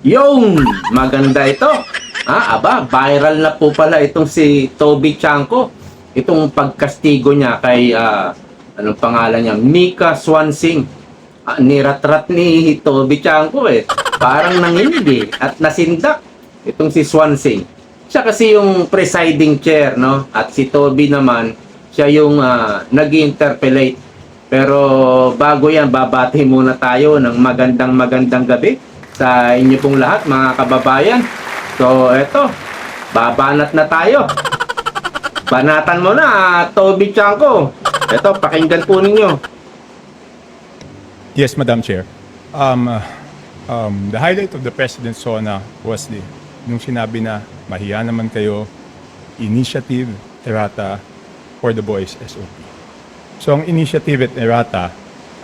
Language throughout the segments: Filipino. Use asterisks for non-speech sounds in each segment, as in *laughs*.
Yung maganda ito. Ah, aba, viral na po pala itong si Toby Chanko. Itong pagkastigo niya kay ah, anong pangalan niya? Mika Swansing. Ah, niratrat ni Toby Chanko eh. Parang nanginig eh. At nasindak itong si Swansing. Siya kasi yung presiding chair, no? At si Toby naman, siya yung ah, nag-interpellate. Pero bago yan, babati muna tayo ng magandang magandang gabi sa inyo pong lahat, mga kababayan. So, eto, babanat na tayo. Banatan mo na, Toby Chanko. Eto, pakinggan po ninyo. Yes, Madam Chair. Um, uh, um, the highlight of the President's SONA was the, nung sinabi na mahiya naman kayo, initiative, errata, for the boys SOP. So ang initiative at errata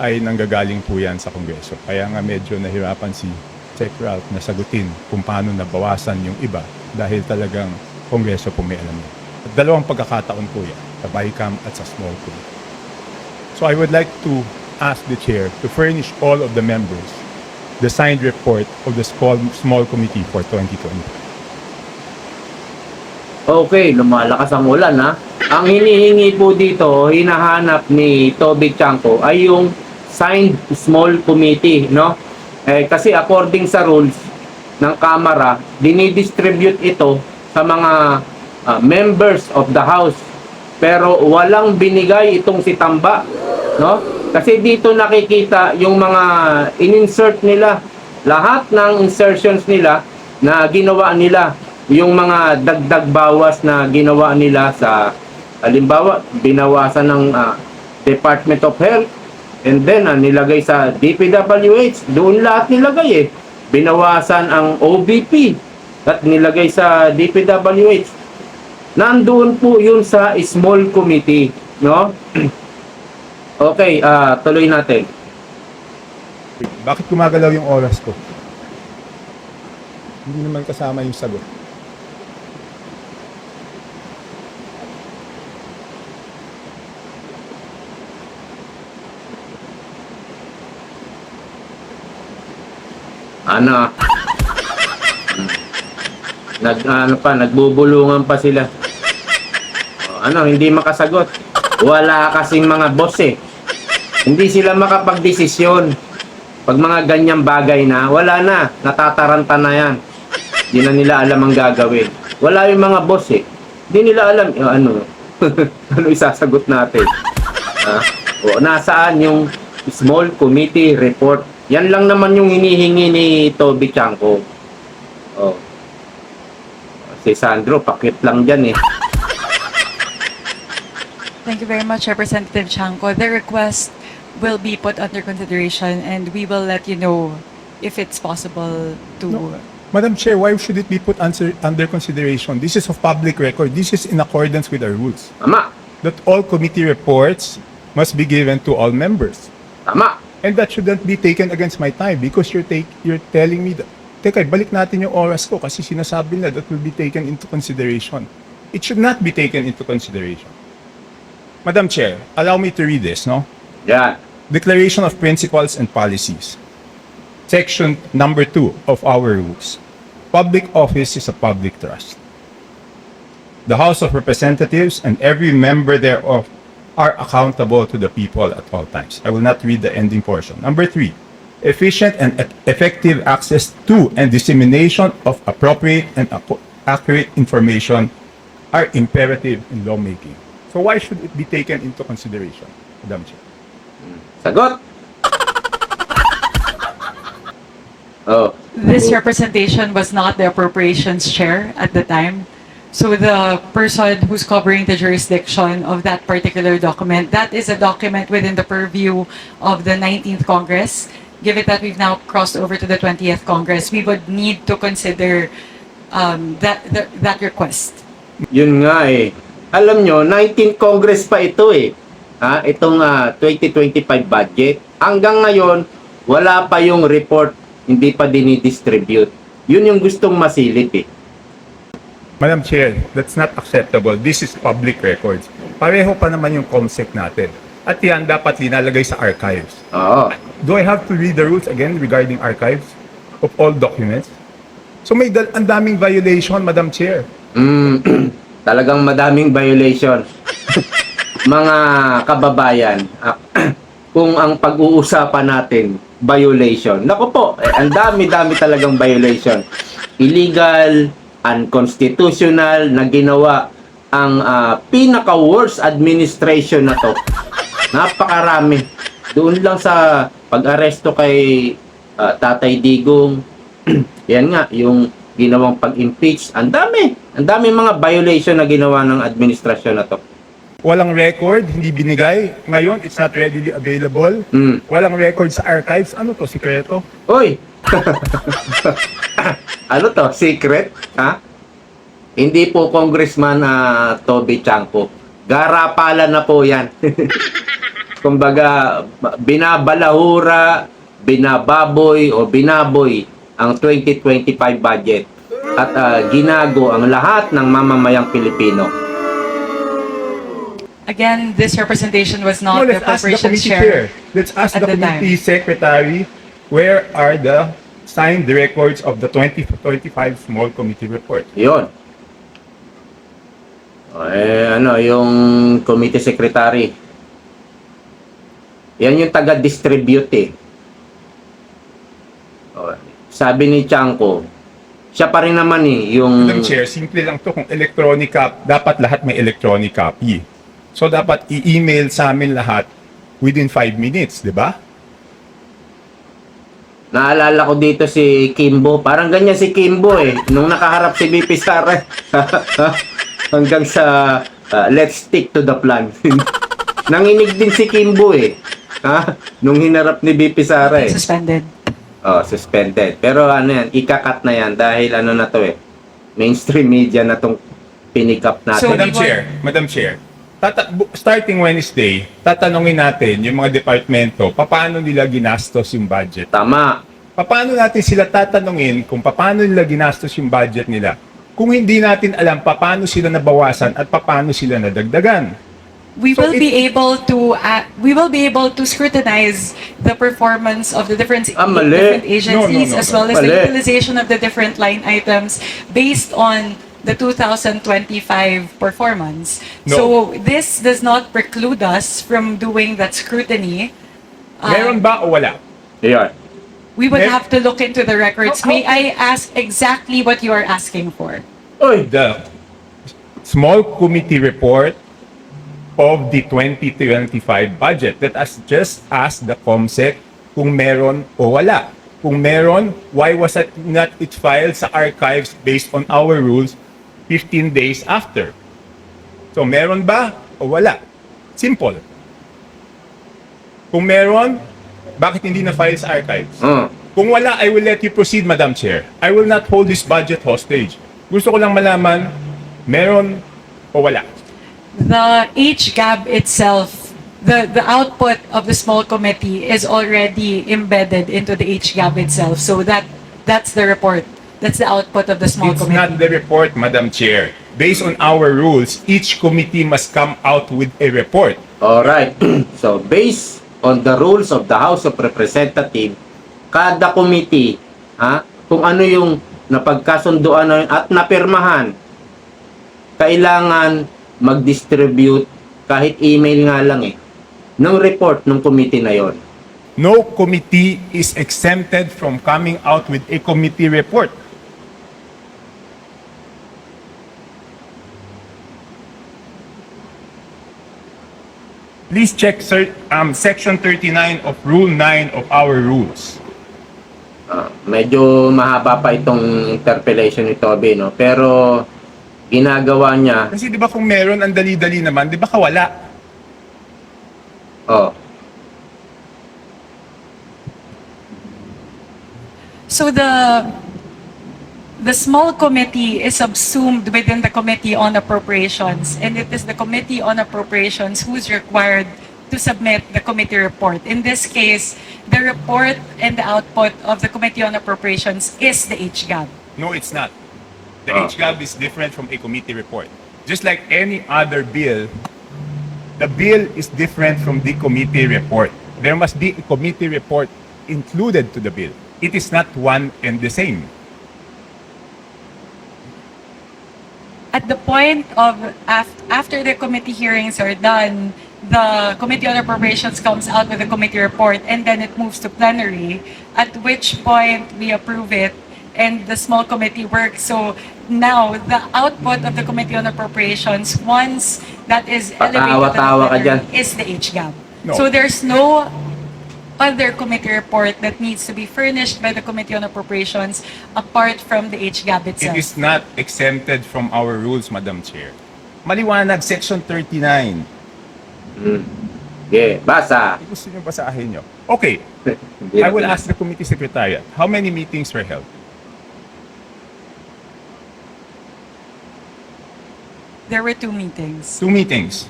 ay nanggagaling po yan sa Kongreso. Kaya nga medyo nahirapan si Ralph na sagutin kung paano nabawasan yung iba dahil talagang Kongreso po may alam. At dalawang pagkakataon po yan, sa BICAM at sa small committee. So I would like to ask the chair to furnish all of the members the signed report of the small, small committee for 2020. Okay, lumalakas ang ulan ha. Ang hinihingi po dito, hinahanap ni Toby Chanko ay yung signed small committee, no? Eh, kasi according sa rules ng Kamara, dinidistribute ito sa mga ah, members of the House. Pero walang binigay itong si Tamba, no? Kasi dito nakikita yung mga in-insert nila, lahat ng insertions nila na ginawa nila yung mga dagdag bawas na ginawa nila sa halimbawa binawasan ng ah, Department of Health and then ah, nilagay sa DPWH doon lahat nilagay eh binawasan ang OBP at nilagay sa DPWH nandoon po yun sa small committee no *clears throat* okay ah tuloy natin Bakit gumagalaw yung oras ko? Hindi naman kasama yung sagot. Ano? Nag ano pa nagbubulungan pa sila. O, ano hindi makasagot. Wala kasing mga boss eh. Hindi sila makapagdesisyon. Pag mga ganyang bagay na wala na. Natataranta na yan. Hindi na nila alam ang gagawin. Wala yung mga boss eh. Hindi nila alam yung ano. *laughs* Ano isasagot natin? Ha? o nasaan yung small committee report yan lang naman yung hinihingi ni Toby Chanko oh si Sandro pakit lang dyan eh Thank you very much, Representative Chanco. The request will be put under consideration and we will let you know if it's possible to... No. Madam Chair, why should it be put under, under consideration? This is of public record. This is in accordance with our rules. tama That all committee reports must be given to all members. tama And that shouldn't be taken against my time because you're take you're telling me that Teka, balik natin yung oras ko kasi sinasabi na that will be taken into consideration. It should not be taken into consideration. Madam Chair, allow me to read this, no? yan Declaration of Principles and Policies. Section number two of our rules. Public office is a public trust. The House of Representatives and every member thereof are accountable to the people at all times. I will not read the ending portion. Number three, efficient and e- effective access to and dissemination of appropriate and accu- accurate information are imperative in lawmaking. So why should it be taken into consideration, Madam Chair? sagot oh This representation was not the appropriations chair at the time. So the person who's covering the jurisdiction of that particular document, that is a document within the purview of the 19th Congress. Given that we've now crossed over to the 20th Congress, we would need to consider um, that, that that request. Yun nga eh. Alam nyo, 19th Congress pa ito eh. Ha? Itong ah, 2025 budget. Hanggang ngayon, wala pa yung report. Hindi pa dinidistribute. Yun yung gustong masilip eh. Madam Chair, that's not acceptable. This is public records. Pareho pa naman yung COMSEC natin. At yan dapat linalagay sa archives. Oo. Do I have to read the rules again regarding archives of all documents? So may dal- ang daming violation, Madam Chair. Mm, *clears throat* talagang madaming violation. *laughs* Mga kababayan, ah, *clears throat* kung ang pag-uusapan natin, violation. Naku po, eh, ang dami-dami talagang violation. Illegal, unconstitutional na ginawa ang ah, pinaka-worst administration na to. Napakarami. Doon lang sa pag-aresto kay ah, Tatay Digong, *clears throat* yan nga, yung ginawang pag-impeach. Ang dami. Ang dami mga violation na ginawa ng administrasyon na to. Walang record, hindi binigay. Ngayon, it's not readily available. Mm. Walang record sa archives. Ano to, sikreto? Uy! *laughs* ano to? Secret? Ha? Hindi po Congressman ah, Toby Chanko. Garapalan na po yan. *laughs* Kumbaga, binabalahura, binababoy o binaboy ang 2025 budget at ah, ginago ang lahat ng mamamayang Pilipino. Again, this representation was No, not the let's ask the committee chair. chair. Let's ask at the the time. committee secretary where are the signed records of the 2025 small committee report. Yun. Eh, ano, yung committee secretary. Yan yung taga-distribute eh. O, sabi ni Chanko, siya pa rin naman eh, yung... Madam Chair, simple lang to. Kung electronic copy, dapat lahat may electronic copy. So dapat i-email sa amin lahat within 5 minutes, di ba? Naalala ko dito si Kimbo. Parang ganyan si Kimbo eh. Nung nakaharap si BP Sara. *laughs* Hanggang sa uh, let's stick to the plan. *laughs* Nanginig din si Kimbo eh. Ha? Nung hinarap ni BP Sara eh. Suspended. Oh, suspended. Pero ano yan, ikakat na yan dahil ano na to eh. Mainstream media na tong pinick up natin. So, Madam Chair, Madam Chair, tata- starting Wednesday, tatanungin natin yung mga departamento, paano nila ginastos yung budget. Tama. Paano natin sila tatanungin kung paano nila ginastos yung budget nila? Kung hindi natin alam paano sila nabawasan at paano sila nadagdagan. We So will it- be able to uh, we will be able to scrutinize the performance of the different, Ah, mali. different agencies No, no, no, as no. well as the Mali. utilization of the different line items based on the 2025 performance. No. So this does not preclude us from doing that scrutiny. Uh, Meron ba o wala? Yan. we would Mer- have to look into the records. How- May I ask exactly what you are asking for? Uy! The small committee report of the 2025 budget. Let us just ask the COMSEC kung meron o wala. Kung meron, why was it not it filed sa archives based on our rules 15 days after? So meron ba o wala? Simple. Kung meron, bakit hindi na file sa archives? Mm. Kung wala, I will let you proceed, Madam Chair. I will not hold this budget hostage. Gusto ko lang malaman, meron o wala. The HGAB itself, the, the output of the small committee is already embedded into the HGAB itself. So that that's the report. That's the output of the small It's committee. not the report, Madam Chair. Based on our rules, each committee must come out with a report. Alright. *clears throat* so, based on the rules of the House of Representatives, kada committee, ha, kung ano yung napagkasunduan na- at napirmahan, kailangan mag-distribute kahit email nga lang eh, ng report ng committee na yon. No committee is exempted from coming out with a committee report. Please check sir, um, section 39 of Rule 9 of our rules. Ah, medyo mahaba pa itong interpellation ni Toby, no? Pero ginagawa niya, Kasi di ba kung meron, ang dali-dali naman, di ba kawala? oh, So the the small committee is subsumed within the Committee on Appropriations, and it is the Committee on Appropriations who's required to submit the committee report. In this case, the report and the output of the Committee on Appropriations is the HGAB. No, it's not. The ah. Oh. HGAB is different from a committee report. Just like any other bill, the bill is different from the committee report. There must be a committee report included to the bill. It is not one and the same. At the point of af- after the committee hearings are done, the Committee on Appropriations comes out with a committee report and then it moves to plenary, at which point we approve it and the small committee works. So now, the output of the Committee on Appropriations, once that is elevated Patawa-tawa ka plenary, dyan. is the HGAB. No. So there's no other committee report that needs to be furnished by the Committee on Appropriations apart from the HGAB It itself. is not exempted from our rules, Madam Chair. Maliwanag, Section 39. Okay, basa. Gusto niyo basahin niyo? Okay, *laughs* I will ask the committee secretariat, how many meetings were held? There were two meetings. Two meetings.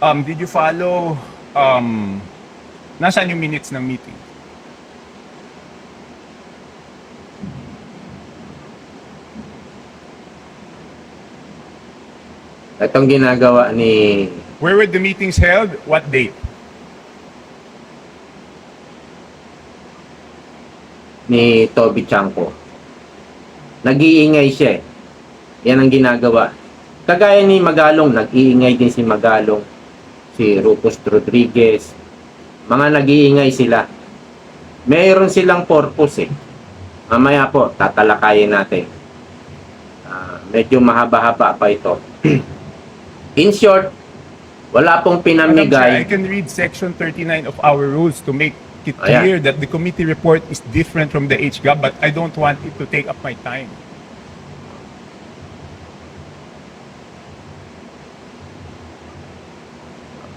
Um, did you follow, um, nasaan yung minutes ng meeting? Itong ginagawa ni Where were the meetings held? What date? ni Toby Chanko. Nag-iingay siya eh. Yan ang ginagawa. Kagaya ni Magalong, nag-iingay din si Magalong, si Rufus Rodriguez. Mga nag-iingay sila. Mayroon silang purpose eh. Mamaya po, tatalakayin natin. Ah, medyo mahaba-haba pa ito. *clears throat* In short, wala pong Madam Chair, I pinamigay. can read Section 39 of our rules to make it Ayan. clear that the committee report is different from the HGAB, but I don't want it to take up my time.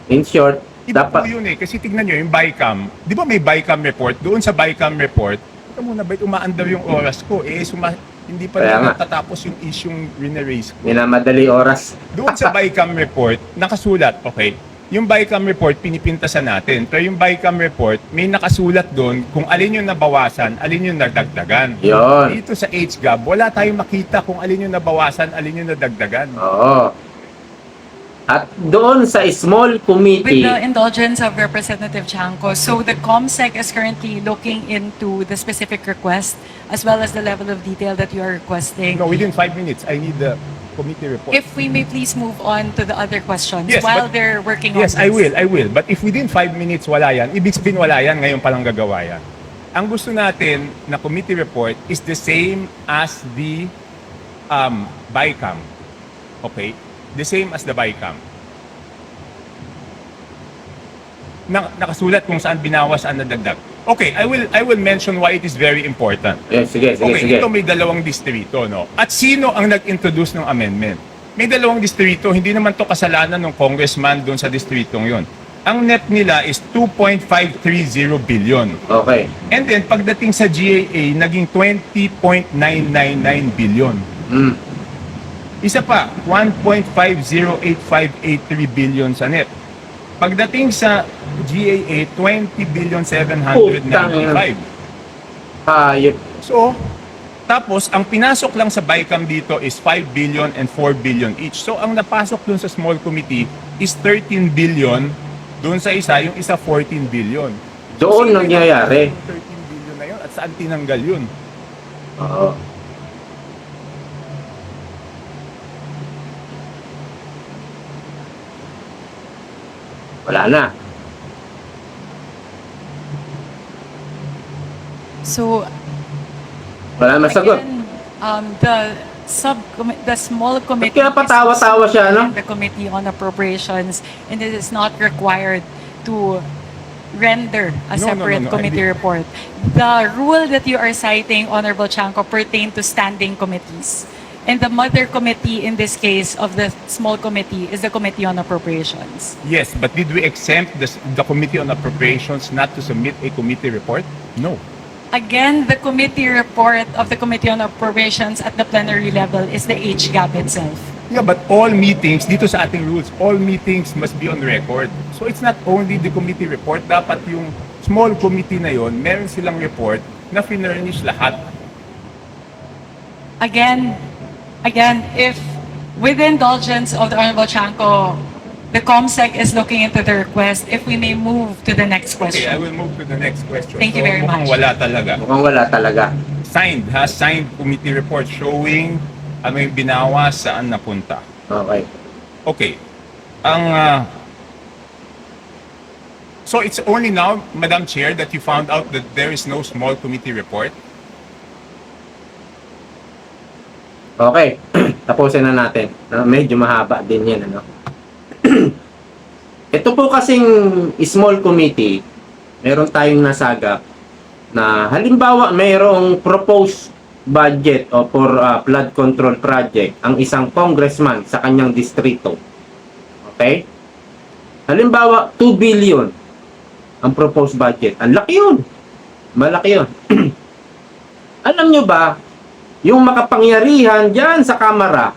In short, Iba po dapat yun eh, kasi tignan nyo yung BICAM. Di ba may BICAM report? Doon sa BICAM report, ito muna ba umaandar yung oras ko? Eh, suma, hindi pa Kaya rin nga. natatapos yung isyong rineraise ko. minamadali oras. Doon sa BICAM report, nakasulat, okay, yung BICAM report, pinipintasan natin. Pero yung BICAM report, may nakasulat doon kung alin yung nabawasan, alin yung nagdagdagan. Yon. Dito sa HGAB, wala tayong makita kung alin yung nabawasan, alin yung nadagdagan. Oo. At doon sa small With committee, the indulgence of Representative Chanco, so the COMSEC is currently looking into the specific request as well as the level of detail that you are requesting. No, within five minutes, I need the committee report. If we may please move on to the other questions Yes, while but- they're working on Yes. I will, I will. But if within five minutes wala yan, ibig sabihin wala yan, ngayon palang gagawa yan. Ang gusto natin na committee report is the same as the um, BICAM. Okay? The same as the BICAM. Na, nakasulat kung saan binawas ang nadagdag. Okay, I will I will mention why it is very important. eh, sige, sige, Okay, sige. ito may dalawang distrito, no? At sino ang nag-introduce ng amendment? May dalawang distrito, hindi naman to kasalanan ng congressman doon sa distritong yon. Ang net nila is 2.530 billion. Okay. And then, pagdating sa GAA, naging 20.999 billion. Mm. Isa pa, 1.508583 billion sa net. Pagdating sa GAA, 20 billion 795. Hayop. So, tapos, ang pinasok lang sa BICAM dito is 5 billion and 4 billion each. So, ang napasok dun sa small committee is 13 billion. Dun sa isa, yung isa 14 billion. Doon yung nangyayari. 13 billion na yun at saan tinanggal yun? Oo. Wala na. So Wala na masagot. Again, um, the sub the small committee kaya patawa-tawa is siya, no? the committee on appropriations and it is not required to render a No, no, no, separate no, committee hindi. report. The rule that you are citing, Honorable Chanco, pertain to standing committees. And the mother committee in this case of the small committee is the Committee on Appropriations. Yes, but did we exempt the, the Committee on Appropriations not to submit a committee report? No. Again, the committee report of the Committee on Appropriations at the plenary level is the HGAP itself. Yeah, but all meetings, dito sa ating rules, all meetings must be on record. So it's not only the committee report, dapat yung small committee na yon, meron silang report na finurnish lahat. again, again, if with the indulgence of the Honorable Chanco, the COMSEC is looking into the request, if we may move to the next Okay, I question. will move to the next question. Thank you very mukhang much. wala talaga. Mukhang wala talaga. Signed, ha? Signed committee report showing ano yung binawa, saan napunta. Okay. Okay. Ang ah, So it's only now, Madam Chair, that you found out that there is no small committee report? Okay. *clears throat* Tapusin na natin. Ah, medyo mahaba din yan. Ano? *clears throat* Ito po kasing small committee, meron tayong nasagap na halimbawa mayroong proposed budget o for ah, flood control project ang isang congressman sa kanyang distrito. Okay? Halimbawa, 2 billion ang proposed budget. Ang laki yun. Malaki yun. *clears throat* Alam nyo ba, yung makapangyarihan dyan sa kamara,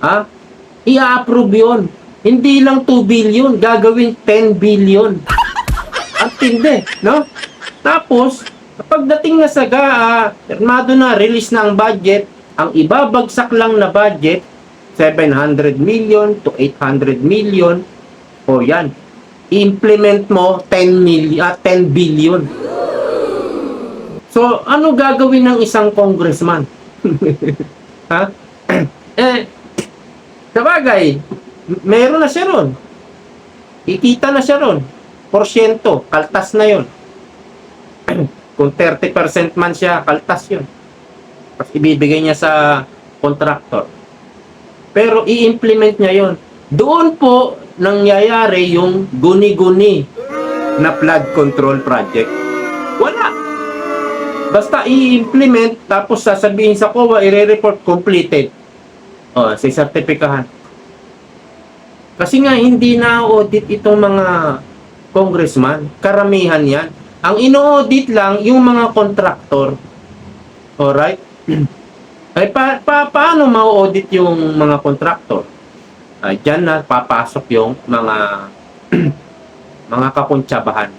ha, i-approve yun. Hindi lang 2 billion, gagawin 10 billion. Ang tindi, no? Tapos, kapag dating na sa GAA, firmado na, release na ang budget, ang ibabagsak lang na budget, 700 million to 800 million, o yan, implement mo 10 million, ah, 10 billion. So, ano gagawin ng isang congressman? *laughs* ha? eh, sabagay, meron na siya ron. Ikita na siya ron. Porsyento, kaltas na yon. *clears throat* Kung 30% man siya, kaltas yun. Tapos ibibigay niya sa contractor. Pero i-implement niya yon. Doon po nangyayari yung guni-guni na flood control project. Basta i-implement tapos sasabihin sa COA i-report completed. O, sa sertipikahan. Kasi nga hindi na audit itong mga congressman. Karamihan yan. Ang ino-audit lang yung mga contractor. Alright? Ay pa, pa, paano ma-audit yung mga contractor? Ay diyan na papasok yung mga *clears throat* mga kakuntsabahan.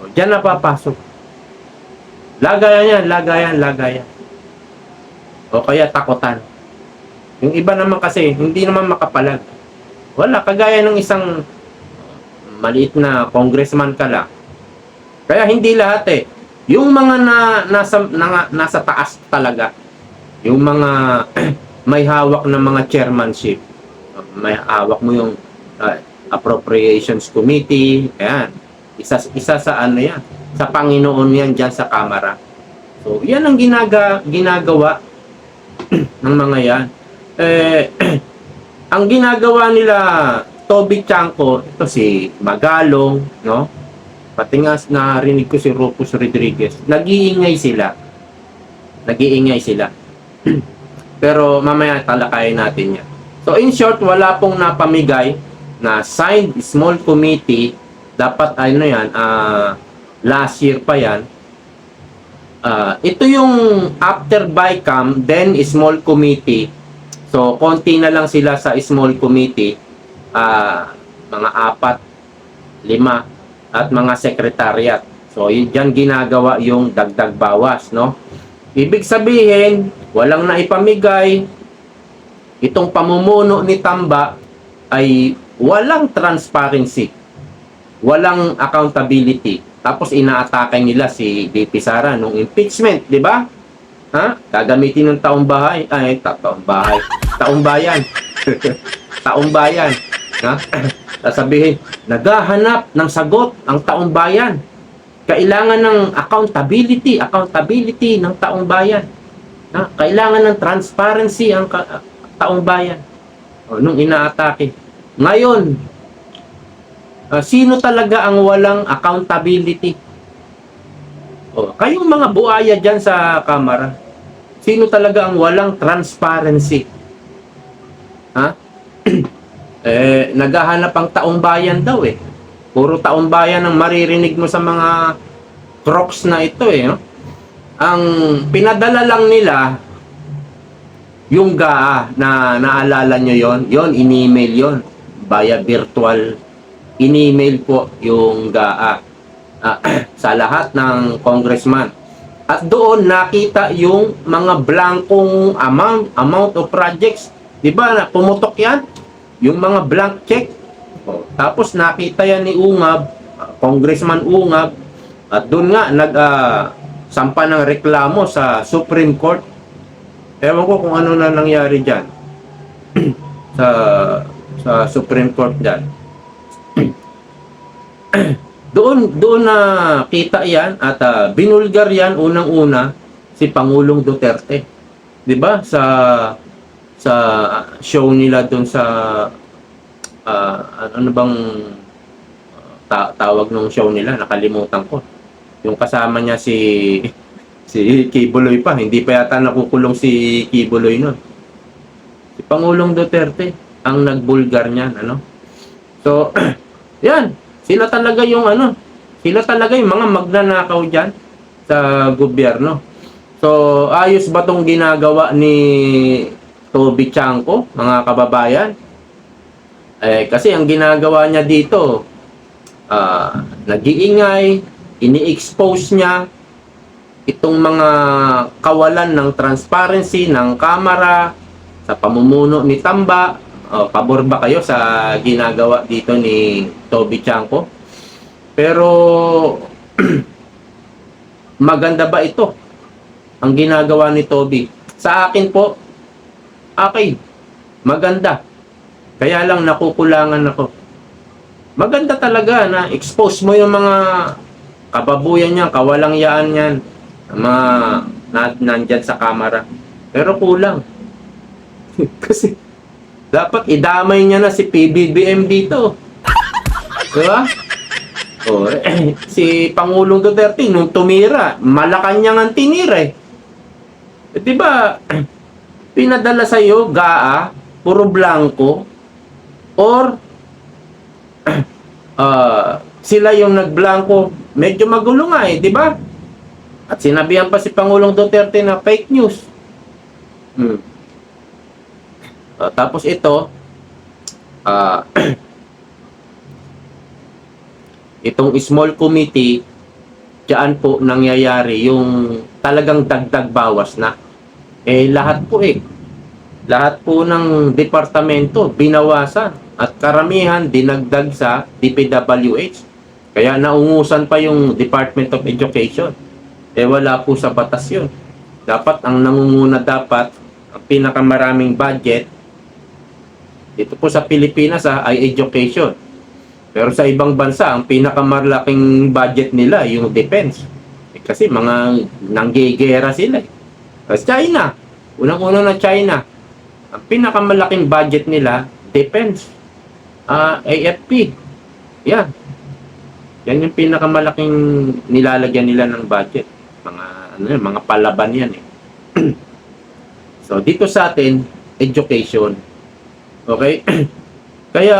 O, diyan na papasok. Lagayan yan, lagayan, lagayan. O kaya takutan. Yung iba naman kasi, hindi naman makapalag. Wala, kagaya ng isang maliit na congressman ka lang. Kaya hindi lahat eh. Yung mga na, nasa, na, nasa taas talaga, yung mga *clears throat* may hawak ng mga chairmanship, may hawak mo yung uh, appropriations committee, ayan. Isa, isa sa ano yan, sa Panginoon yan dyan sa Kamara. So, yan ang ginaga, ginagawa *clears throat* ng mga yan. Eh, *clears throat* ang ginagawa nila Toby Chanko, ito si Magalong, no? Pati nga narinig ko si Rufus Rodriguez, nag-iingay sila. Nag-iingay sila. *clears throat* Pero mamaya talakayin natin yan. So in short, wala pong napamigay na signed small committee. Dapat ano yan, ah, last year pa yan. Ah, ito yung after BICAM, then small committee. So konti na lang sila sa small committee. Ah, mga apat, lima, at mga secretariat. So dyan ginagawa yung dagdag bawas, no? Ibig sabihin, walang naipamigay, itong pamumuno ni Tamba ay walang transparency, walang accountability. Tapos inaatake nila si BP Sara nung impeachment, di ba? Ha? Gagamitin ng taong bahay, ay, ta- taong bahay, taong bayan. *laughs* taong bayan. Ha? *clears throat* Sasabihin, naghahanap ng sagot ang taong bayan. Kailangan ng accountability, accountability ng taong bayan. Ha? Kailangan ng transparency ang taong bayan. O, nung inaatake. Ngayon, sino talaga ang walang accountability? O, kayong mga buaya dyan sa kamara, sino talaga ang walang transparency? Ha? *clears throat* eh, naghahanap ang taong bayan daw eh. Puro taong bayan ang maririnig mo sa mga crocs na ito eh. No? Ang pinadala lang nila, yung GAA na naalala nyo yon yon in-email yon via virtual in-email po yung GAA ah, *clears throat* sa lahat ng congressman. At doon nakita yung mga blankong amount, amount of projects. Di ba pumutok yan? Yung mga blank check. O, tapos nakita yan ni Ungab, ah, Congressman Ungab, at doon nga nag sampa ng reklamo sa Supreme Court. Ewan ko kung ano na nangyari dyan *clears throat* sa sa Supreme Court dyan. *clears throat* doon doon na kita yan at ah, binulgar yan unang-una si Pangulong Duterte. 'Di ba? Sa sa show nila doon sa ah, ano bang ta- tawag nung show nila nakalimutan ko. Yung kasama niya si *laughs* si Kibuloy pa, hindi pa yata nakukulong si Kibuloy noon. Si Pangulong Duterte ang nagbulgar niyan, ano? So, *clears throat* yan, sila talaga yung ano, sila talaga yung mga magnanakaw diyan sa gobyerno. So, ayos ba tong ginagawa ni Toby Chanko, mga kababayan? Eh, kasi ang ginagawa niya dito, ah, nag-iingay, ini-expose niya itong mga kawalan ng transparency ng kamera sa pamumuno ni Tamba. O, pabor ba kayo sa ginagawa dito ni Toby Chanko? Pero *clears throat* maganda ba ito? Ang ginagawa ni Toby. Sa akin po, okay. Maganda. Kaya lang nakukulangan ako. Maganda talaga na expose mo yung mga kababuyan niya, kawalang yaan yan, mga na, nandyan sa kamera. Pero kulang. *laughs* Kasi dapat idamay niya na si PBBM dito. Di ba? O, eh, *clears throat* si Pangulong Duterte, nung tumira, Malacanang ang tinira eh. Eh, di ba, *clears throat* pinadala sa'yo, GAA, puro blanco, or *clears throat* ah, sila yung nagblanco, medyo magulo nga eh, di ba? At sinabihan pa si Pangulong Duterte na fake news. Hmm. Ah, tapos ito, ah, *clears throat* itong small committee, diyan po nangyayari yung talagang dagdag bawas na. Eh, lahat po eh. Lahat po ng departamento binawasan at karamihan dinagdag sa DPWH. Kaya naungusan pa yung Department of Education. Eh wala po sa batas yun. Dapat ang nangunguna dapat ang pinakamaraming budget dito po sa Pilipinas ah, ay education. Pero sa ibang bansa, ang pinakamalaking budget nila yung defense. Eh, kasi mga nanggigera sila. eh. Sa China, unang-una na China, ang pinakamalaking budget nila, defense. Ah, AFP. Yan. Yan yung pinakamalaking nilalagyan nila ng budget. Mga ano yan, mga palaban yan eh. *clears throat* so dito sa atin, education. Okay? *clears throat* Kaya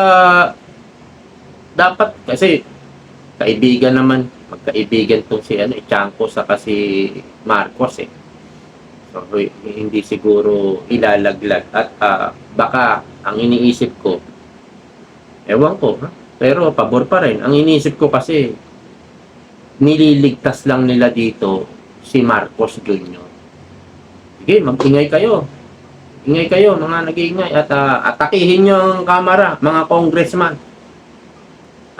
dapat kasi kaibigan naman, magkaibigan tong si ano, Chanko sa kasi Marcos eh. So, hi- hindi siguro ilalaglag at ah, baka ang iniisip ko ewan ko ha? pero pabor pa rin ang iniisip ko kasi nililigtas lang nila dito si Marcos Jr. Sige, mag-ingay kayo. Ingay kayo, mga nag-iingay. At ah, atakihin nyo ang kamera, mga congressman.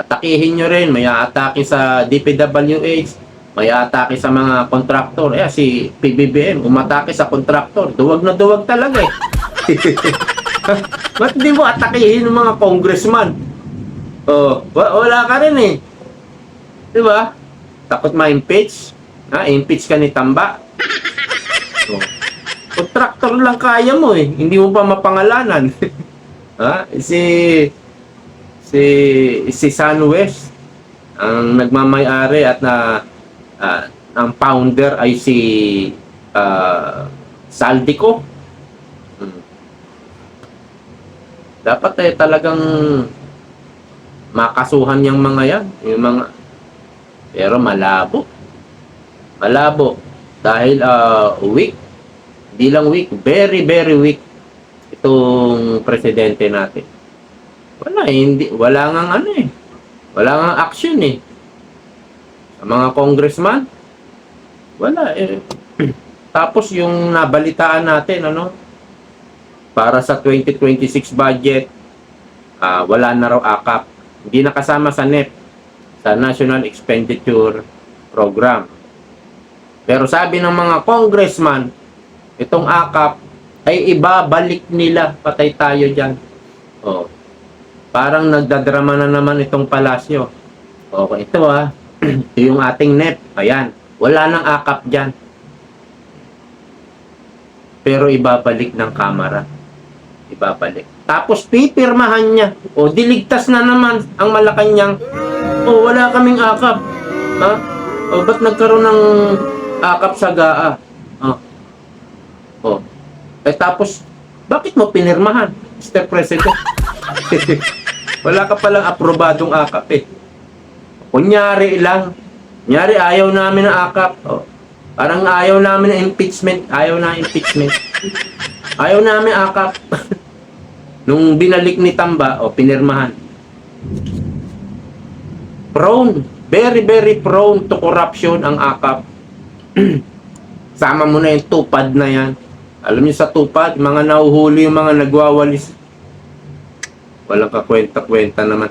Atakihin nyo rin. May atake sa DPWH. May atake sa mga kontraktor. Eh, si PBBM, umatake sa kontraktor. Duwag na duwag talaga eh. *laughs* Ba't di mo atakihin ng mga congressman? Oh, wa- wala ka rin eh. Di ba? Takot ma-impeach? Ha? Impeach ka ni Tamba? *laughs* Oh. Kontraktor lang kaya mo eh. Hindi mo pa mapangalanan. *laughs* ha? Si si si Sunwest ang nagmamay-ari at na ah, ang founder ay si ah, Saldico. Hmm. Dapat eh talagang makasuhan yung mga yan, yung mga pero malabo. Malabo dahil ah, weak hindi lang weak, very very weak itong presidente natin. Wala hindi wala ngang ano eh. Wala ngang action eh. Sa mga congressman, wala eh. *clears throat* Tapos yung nabalitaan natin ano para sa 2026 budget ah, wala na raw akap. Hindi nakasama sa NEP sa National Expenditure Program. Pero sabi ng mga congressman, itong akap ay ibabalik nila. Patay tayo dyan. Oh. Parang nagdadrama na naman itong palasyo. Okay, ito ah. ito *clears throat* yung ating NEP. Ayan. Wala nang akap dyan. Pero ibabalik ng kamera. Ibabalik. Tapos pipirmahan niya. O, diligtas na naman ang Malacanang. O, wala kaming akap. Ha? O, ba't nagkaroon ng akap sa GAA? Eh, tapos, bakit mo pinirmahan, Mr. President? *laughs* wala ka palang aprobadong akap eh. Kunyari lang. Kunyari, ayaw namin ng akap. O. Parang ayaw namin ng impeachment. Ayaw na impeachment. Ayaw namin akap. *laughs* Nung binalik ni Tamba, o pinirmahan. Prone. Very, very prone to corruption ang akap. *clears throat* Sama mo na yung tupad na yan. Alam niyo sa tupad, mga nahuhuli yung mga nagwawalis. Walang kakwenta-kwenta naman.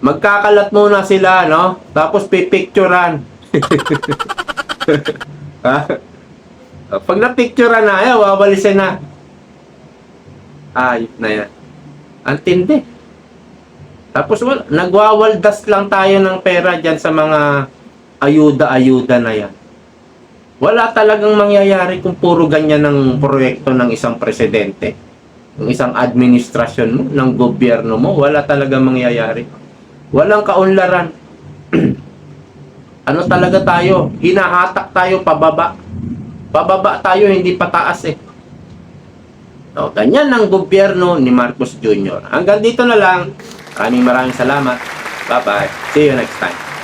Magkakalat muna sila, no? Tapos pipicturan. *laughs* ha? Pag napicturan na, ayaw, wawalisin na. Ayop na yan. Ang tindi. Tapos wala, nagwawaldas lang tayo ng pera dyan sa mga ayuda-ayuda na yan. Wala talagang mangyayari kung puro ganyan ng proyekto ng isang presidente. Ng isang administrasyon mo, ng gobyerno mo, wala talagang mangyayari. Walang kaunlaran. *clears throat* ano talaga tayo? Hinahatak tayo pababa. Pababa tayo, hindi pataas eh. So, ganyan ang gobyerno ni Marcos Jr. Hanggang dito na lang. Maraming maraming salamat. Bye-bye. See you next time.